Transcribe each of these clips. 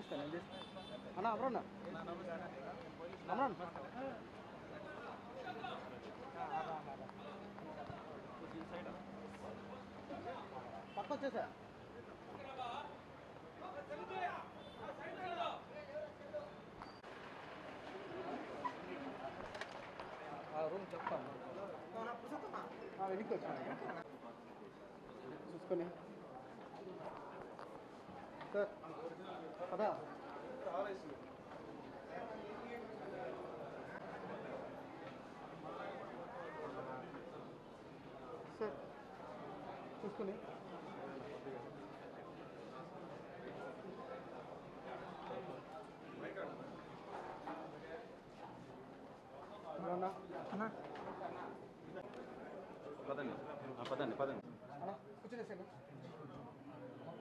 ఇస్తాను ఏం చేస్తాను అన్న అమరన్న. అమరన్ పక్క వచ్చేసా రూమ్ చెప్తాను వెనక్కి వచ్చాను చూసుకొని. సార్. పదా సార్ చూసుకొని అన్న అన్న. పదండి. పదండి పదండి. అన్న కూర్చునేసాను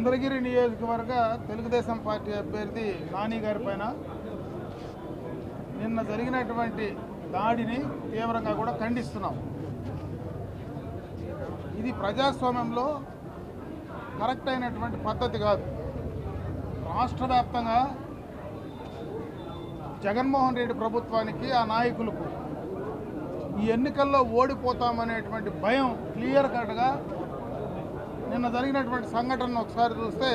చంద్రగిరి నియోజకవర్గ తెలుగుదేశం పార్టీ అభ్యర్థి నాని గారి పైన నిన్న జరిగినటువంటి దాడిని తీవ్రంగా కూడా ఖండిస్తున్నాం. ఇది ప్రజాస్వామ్యంలో కరెక్ట్ అయినటువంటి పద్ధతి కాదు. రాష్ట్ర వ్యాప్తంగా జగన్మోహన్ రెడ్డి ప్రభుత్వానికి ఆ నాయకులకు ఈ ఎన్నికల్లో ఓడిపోతామనేటువంటి భయం క్లియర్ కట్గా నిన్న జరిగినటువంటి సంఘటనను ఒకసారి చూస్తే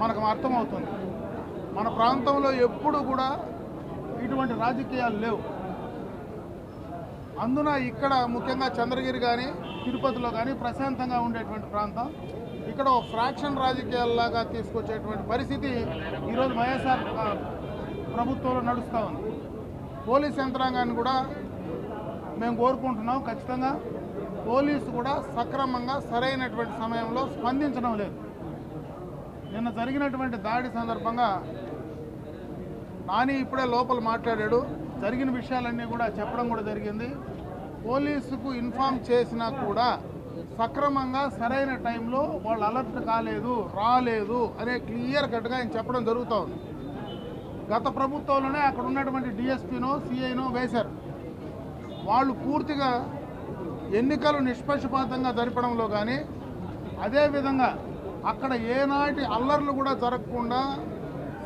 మనకు అర్థమవుతుంది. మన ప్రాంతంలో ఎప్పుడు కూడా ఇటువంటి రాజకీయాలు లేవు. అందున ఇక్కడ ముఖ్యంగా చంద్రగిరి కానీ తిరుపతిలో కానీ ప్రశాంతంగా ఉండేటువంటి ప్రాంతం. ఇక్కడ ఒక ఫ్రాక్షన్ రాజకీయాల్లాగా తీసుకొచ్చేటువంటి పరిస్థితి ఈరోజు వైఎస్ఆర్ ప్రభుత్వంలో నడుస్తూ ఉంది. పోలీస్ యంత్రాంగాన్ని కూడా మేము కోరుకుంటున్నాం ఖచ్చితంగా. పోలీసు కూడా సక్రమంగా సరైనటువంటి సమయంలో స్పందించడం లేదు. నిన్న జరిగినటువంటి దాడి సందర్భంగా నాని ఇప్పుడే లోపల మాట్లాడాడు. జరిగిన విషయాలన్నీ కూడా చెప్పడం కూడా జరిగింది. పోలీసుకు ఇన్ఫామ్ చేసినా కూడా సక్రమంగా సరైన టైంలో వాళ్ళు అలర్ట్ కాలేదు రాలేదు అనే క్లియర్ కట్గా ఆయన చెప్పడం జరుగుతూ ఉంది. గత ప్రభుత్వంలోనే అక్కడ ఉన్నటువంటి డిఎస్పీనో సిఐనో వేశారు. వాళ్ళు పూర్తిగా ఎన్నికలు నిష్పక్షపాతంగా జరపడంలో కానీ అదేవిధంగా అక్కడ ఏనాటి అల్లర్లు కూడా జరగకుండా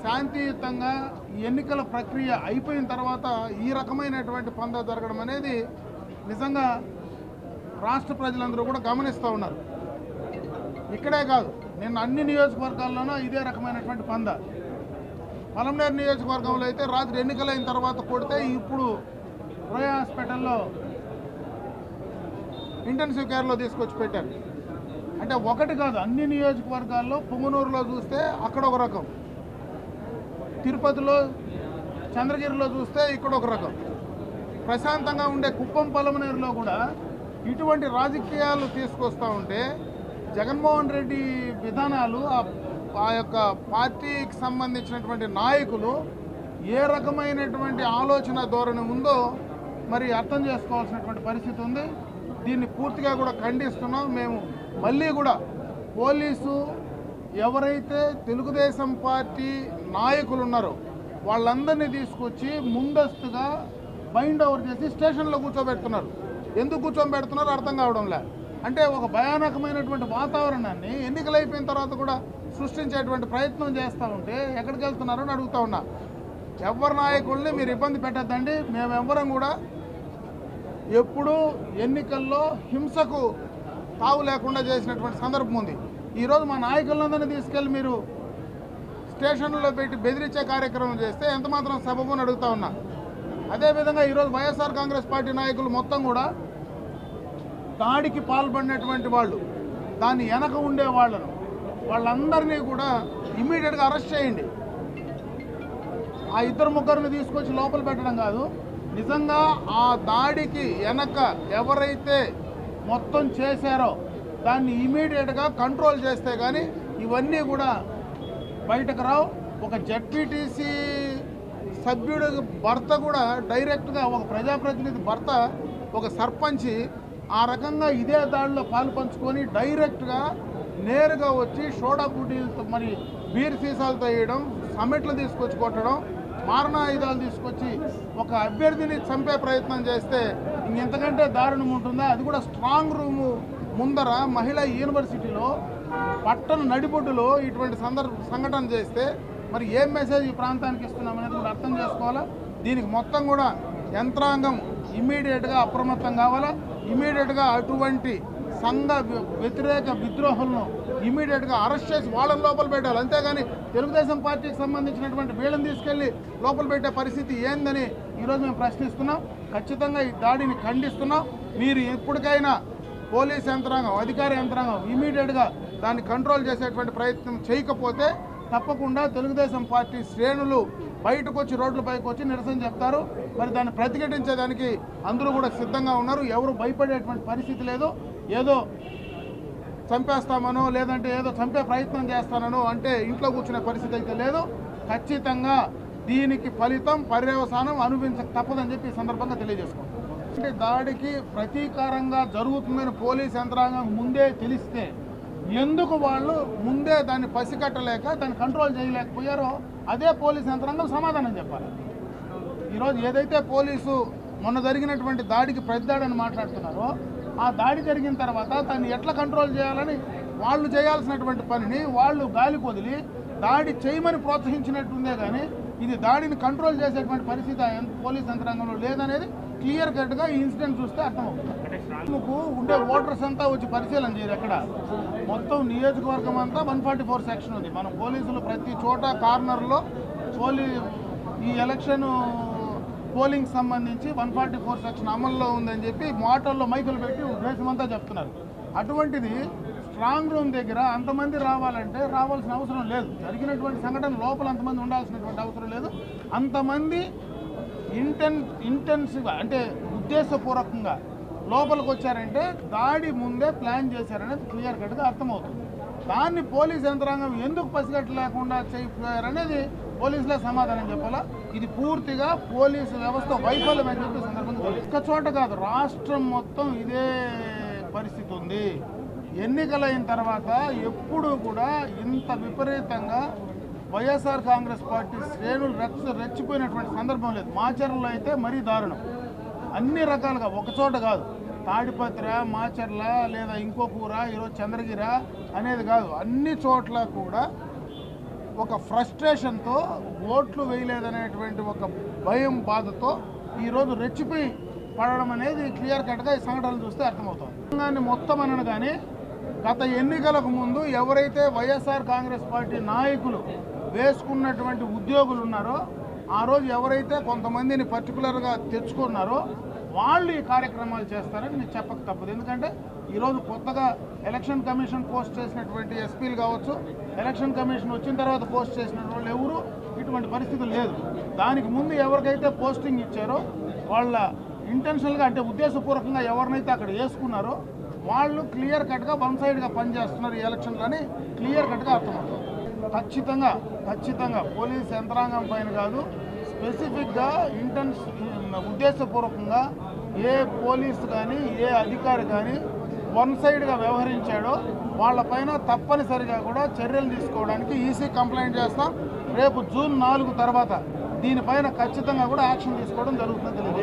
శాంతియుతంగా ఈ ఎన్నికల ప్రక్రియ అయిపోయిన తర్వాత ఈ రకమైనటువంటి పంద జరగడం అనేది నిజంగా రాష్ట్ర ప్రజలందరూ కూడా గమనిస్తూ ఉన్నారు. ఇక్కడే కాదు నిన్న అన్ని నియోజకవర్గాల్లోనూ ఇదే రకమైనటువంటి పంద. పలమనేరు నియోజకవర్గంలో అయితే రాత్రి ఎన్నికలైన తర్వాత కొడితే ఇప్పుడు రోయా హాస్పిటల్లో ఇంటెన్సివ్ కేర్లో తీసుకొచ్చి పెట్టారు. అంటే ఒకటి కాదు అన్ని నియోజకవర్గాల్లో పుంగనూరులో చూస్తే అక్కడ ఒక రకం. తిరుపతిలో చంద్రగిరిలో చూస్తే ఇక్కడ ఒక రకం. ప్రశాంతంగా ఉండే కుప్పం పలమనేరులో కూడా ఇటువంటి రాజకీయాలు తీసుకొస్తూ ఉంటే జగన్మోహన్ రెడ్డి విధానాలు ఆ- యొక్క పార్టీకి సంబంధించినటువంటి నాయకులు ఏ రకమైనటువంటి ఆలోచన ధోరణి ఉందో మరి అర్థం చేసుకోవాల్సినటువంటి పరిస్థితి ఉంది. దీన్ని పూర్తిగా కూడా ఖండిస్తున్నాం. మేము మళ్ళీ కూడా పోలీసు ఎవరైతే తెలుగుదేశం పార్టీ నాయకులు ఉన్నారో వాళ్ళందరినీ తీసుకొచ్చి ముందస్తుగా బైండ్ ఓవర్ చేసి స్టేషన్లో కూర్చోబెడుతున్నారు. ఎందుకు కూర్చోబెడుతున్నారో అర్థం కావడం లే అంటే ఒక భయానకమైనటువంటి వాతావరణాన్ని ఎన్నికలు అయిపోయిన తర్వాత కూడా సృష్టించేటువంటి ప్రయత్నం చేస్తూ ఉంటే ఎక్కడికి వెళ్తున్నారో అని అడుగుతా ఉన్నా. ఎవరి నాయకుల్ని మీరు ఇబ్బంది పెట్టద్దండి. మేము ఎవ్వరం కూడా ఎప్పుడూ ఎన్నికల్లో హింసకు తావు లేకుండా చేసినటువంటి సందర్భం ఉంది. ఈరోజు మా నాయకులందరినీ తీసుకెళ్ళి మీరు స్టేషన్లో పెట్టి బెదిరించే కార్యక్రమం చేస్తే ఎంతమాత్రం సబబు అని అడుగుతా ఉన్నా. అదేవిధంగా ఈరోజు వైఎస్ఆర్ కాంగ్రెస్ పార్టీ నాయకులు మొత్తం కూడా దాడికి పాల్పడినటువంటి వాళ్ళు దాన్ని వెనక ఉండే వాళ్ళను వాళ్ళందరినీ కూడా ఇమ్మీడియట్గా అరెస్ట్ చేయండి. ఆ ఇద్దరు ముగ్గురిని తీసుకొచ్చి లోపల పెట్టడం కాదు. నిజంగా ఆ దాడికి వెనక ఎవరైతే మొత్తం చేశారో దాన్ని ఇమీడియట్గా కంట్రోల్ చేస్తే కానీ ఇవన్నీ కూడా బయటకు రావు. ఒక జడ్పీటీసీ సభ్యుడు భర్త కూడా డైరెక్ట్గా ఒక ప్రజాప్రతినిధి భర్త ఒక సర్పంచి ఆ రకంగా ఇదే దాడిలో పాల్పంచుకొని డైరెక్ట్గా నేరుగా వచ్చి షోడా బుడ్డీలతో మరి బీర్ సీసాలతో వేయడం సమెట్లు తీసుకొచ్చి కొట్టడం మారణాయుధాలు తీసుకొచ్చి ఒక అభ్యర్థిని చంపే ప్రయత్నం చేస్తే ఇంకెంతకంటే దారుణం ఉంటుందా? అది కూడా స్ట్రాంగ్ రూము ముందర మహిళా యూనివర్సిటీలో పట్టణ నడిబొడ్డులో ఇటువంటి సందర్భ సంఘటన చేస్తే మరి ఏం మెసేజ్ ఈ ప్రాంతానికి ఇస్తున్నామనేది కూడా అర్థం చేసుకోవాలా? దీనికి మొత్తం కూడా యంత్రాంగం ఇమీడియట్గా అప్రమత్తం కావాలా? ఇమీడియట్గా అటువంటి సంఘ వ్య- వ్యతిరేక విద్రోహులను ఇమీడియట్గా అరెస్ట్ చేసి వాళ్ళని లోపల పెట్టాలి. అంతేగాని తెలుగుదేశం పార్టీకి సంబంధించినటువంటి వీళ్ళని తీసుకెళ్ళి లోపల పెట్టే పరిస్థితి ఏందని ఈరోజు మేము ప్రశ్నిస్తున్నాం. ఖచ్చితంగా ఈ దాడిని ఖండిస్తున్నాం. మీరు ఎప్పటికైనా పోలీస్ యంత్రాంగం అధికార యంత్రాంగం ఇమీడియట్గా దాన్ని కంట్రోల్ చేసేటువంటి ప్రయత్నం చేయకపోతే తప్పకుండా తెలుగుదేశం పార్టీ శ్రేణులు బయటకు వచ్చి రోడ్లపైకి వచ్చి నిరసన చెప్తారు. మరి దాన్ని ప్రతిఘటించేదానికి అందరూ కూడా సిద్ధంగా ఉన్నారు. ఎవరు భయపడేటువంటి పరిస్థితి లేదు. ఏదో చంపేస్తామనో లేదంటే ఏదో చంపే ప్రయత్నం చేస్తానో అంటే ఇంట్లో కూర్చునే పరిస్థితి అయితే లేదు. ఖచ్చితంగా దీనికి ఫలితం పర్యవసానం అనుభవించక తప్పదని చెప్పి ఈ సందర్భంగా తెలియజేసుకుంటాం అంటే దాడికి ప్రతీకారంగా జరుగుతుందని పోలీస్ యంత్రాంగం ముందే తెలిస్తే ఎందుకు వాళ్ళు ముందే దాన్ని పసికట్టలేక దాన్ని కంట్రోల్ చేయలేకపోయారో అదే పోలీస్ యంత్రాంగం సమాధానం చెప్పాలి. ఈరోజు ఏదైతే పోలీసు మొన్న జరిగినటువంటి దాడికి ప్రతిదాడని మాట్లాడుతున్నారో ఆ దాడి జరిగిన తర్వాత దాన్ని ఎట్లా కంట్రోల్ చేయాలని వాళ్ళు చేయాల్సినటువంటి పనిని వాళ్ళు గాలి కొదిలి దాడి చేయమని ప్రోత్సహించినట్టుందే కానీ ఇది దాడిని కంట్రోల్ చేసేటువంటి పరిస్థితి పోలీస్ యంత్రాంగంలో లేదనేది క్లియర్ కట్గా ఈ ఇన్సిడెంట్ చూస్తే అర్థమవుతుంది. ఉండే ఓటర్స్ అంతా వచ్చి పరిశీలన చేయరు ఎక్కడ? మొత్తం నియోజకవర్గం అంతా వన్ ఫార్టీ ఫోర్ సెక్షన్ ఉంది. మన పోలీసులు ప్రతి చోట కార్నర్లో పోలీ ఈ ఎలక్షన్ పోలింగ్ సంబంధించి వన్ ఫార్టీ ఫోర్ సెక్షన్ అమల్లో ఉందని చెప్పి మోటార్లో మైకులు పెట్టి దేశమంతా చెప్తున్నారు. అటువంటిది స్ట్రాంగ్ రూమ్ దగ్గర అంతమంది రావాలంటే రావాల్సిన అవసరం లేదు. జరిగినటువంటి సంఘటన లోపల అంతమంది ఉండాల్సినటువంటి అవసరం లేదు. అంతమంది ఇంటెన్ ఇంటెన్సివ్గా అంటే ఉద్దేశపూర్వకంగా లోపలికి వచ్చారంటే దాడి ముందే ప్లాన్ చేశారనేది క్లియర్ కట్గా అర్థమవుతుంది. దాన్ని పోలీస్ యంత్రాంగం ఎందుకు పసిగట్టలేకుండా చేయకపోయారనేది పోలీసులే సమాధానం చెప్పాలా? ఇది పూర్తిగా పోలీసు వ్యవస్థ వైఫల్యం అని చెప్పి సందర్భంగా ఒక్క చోట కాదు రాష్ట్రం మొత్తం ఇదే పరిస్థితి ఉంది. ఎన్నికలైన తర్వాత ఎప్పుడూ కూడా ఇంత విపరీతంగా వైఎస్ఆర్ కాంగ్రెస్ పార్టీ శ్రేణులు రెచ్చ రెచ్చిపోయినటువంటి సందర్భం లేదు. మాచర్లలో అయితే మరీ దారుణం. అన్ని రకాలుగా ఒక చోట కాదు. తాడిపత్ర మాచర్ల లేదా ఇంకో కూర ఈరోజు చంద్రగిర అనేది కాదు. అన్ని చోట్ల కూడా ఒక ఫ్రస్ట్రేషన్తో ఓట్లు వేయలేదనేటువంటి ఒక భయం బాధతో ఈరోజు రెచ్చిపోయి పడడం అనేది క్లియర్ కట్గా ఈ సంఘటనలు చూస్తే అర్థమవుతుంది. తెలంగాణ మొత్తం అనను కానీ గత ఎన్నికలకు ముందు ఎవరైతే వైఎస్ఆర్ కాంగ్రెస్ పార్టీ నాయకులు వేసుకున్నటువంటి ఉద్యోగులు ఉన్నారో ఆ రోజు ఎవరైతే కొంతమందిని పర్టికులర్గా తెచ్చుకున్నారో వాళ్ళు ఈ కార్యక్రమాలు చేస్తారని నేను చెప్పక తప్పదు. ఎందుకంటే ఈరోజు కొత్తగా ఎలక్షన్ కమిషన్ పోస్ట్ చేసినటువంటి ఎస్పీలు కావచ్చు ఎలక్షన్ కమిషన్ వచ్చిన తర్వాత పోస్ట్ చేసిన వాళ్ళు ఎవరు? ఇటువంటి పరిస్థితి లేదు. దానికి ముందు ఎవరికైతే పోస్టింగ్ ఇచ్చారో వాళ్ళ ఇంటెన్షనల్గా అంటే ఉద్దేశపూర్వకంగా ఎవరినైతే అక్కడ వేసుకున్నారో వాళ్ళు క్లియర్ కట్గా వన్ సైడ్గా పనిచేస్తున్నారు ఈ ఎలక్షన్లని క్లియర్ కట్గా అర్థమవుతుంది. ఖచ్చితంగా ఖచ్చితంగా పోలీస్ యంత్రాంగం పైన కాదు స్పెసిఫిక్గా ఇంటెన్స్ ఉద్దేశపూర్వకంగా ఏ పోలీసు కానీ ఏ అధికారి కానీ వన్ సైడ్గా వ్యవహరించాడో వాళ్ళపైన తప్పనిసరిగా కూడా చర్యలు తీసుకోవడానికి ఈసీ కంప్లైంట్ చేస్తాం. రేపు జూన్ నాలుగు తర్వాత దీనిపైన ఖచ్చితంగా కూడా యాక్షన్ తీసుకోవడం జరుగుతుంది తెలియదు